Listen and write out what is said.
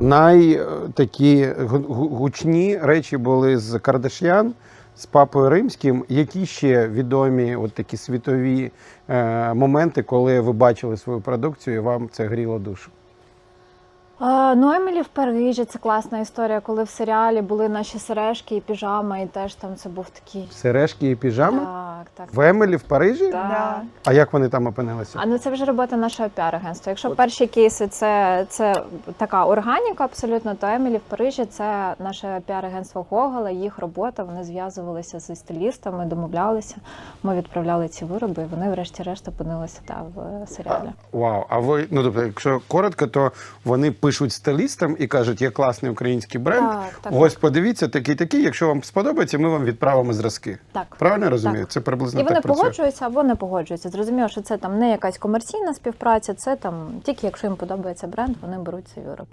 най е, гучні речі були з Кардашян, з Папою Римським. Які ще відомі от такі світові е, моменти, коли ви бачили свою продукцію і вам це гріло душу? Ну, Емілі в Парижі це класна історія, коли в серіалі були наші сережки і піжама, і теж там це був такий. Сережки і піжами? Так, так. В Емелі в Парижі? Так. А як вони там опинилися? А ну це вже робота нашого піар-агентства. Якщо перші кейси це, це така органіка абсолютно, то Емілі в Парижі це наше піар-агентство Гогола, їх робота. Вони зв'язувалися зі стилістами, домовлялися. Ми відправляли ці вироби, і вони, врешті-решт, опинилися та, в серіалі. Вау, а ви, ну тобто, якщо коротко, то вони пишуть стилістам і кажуть, є класний український бренд. Так, так, Ось подивіться, такий такий. Якщо вам сподобається, ми вам відправимо зразки. Так. Правильно я розумію? Це приблизно І вони працює. погоджуються або не погоджуються. Зрозуміло, що це там не якась комерційна співпраця, це там тільки якщо їм подобається бренд, вони беруть цей вироб.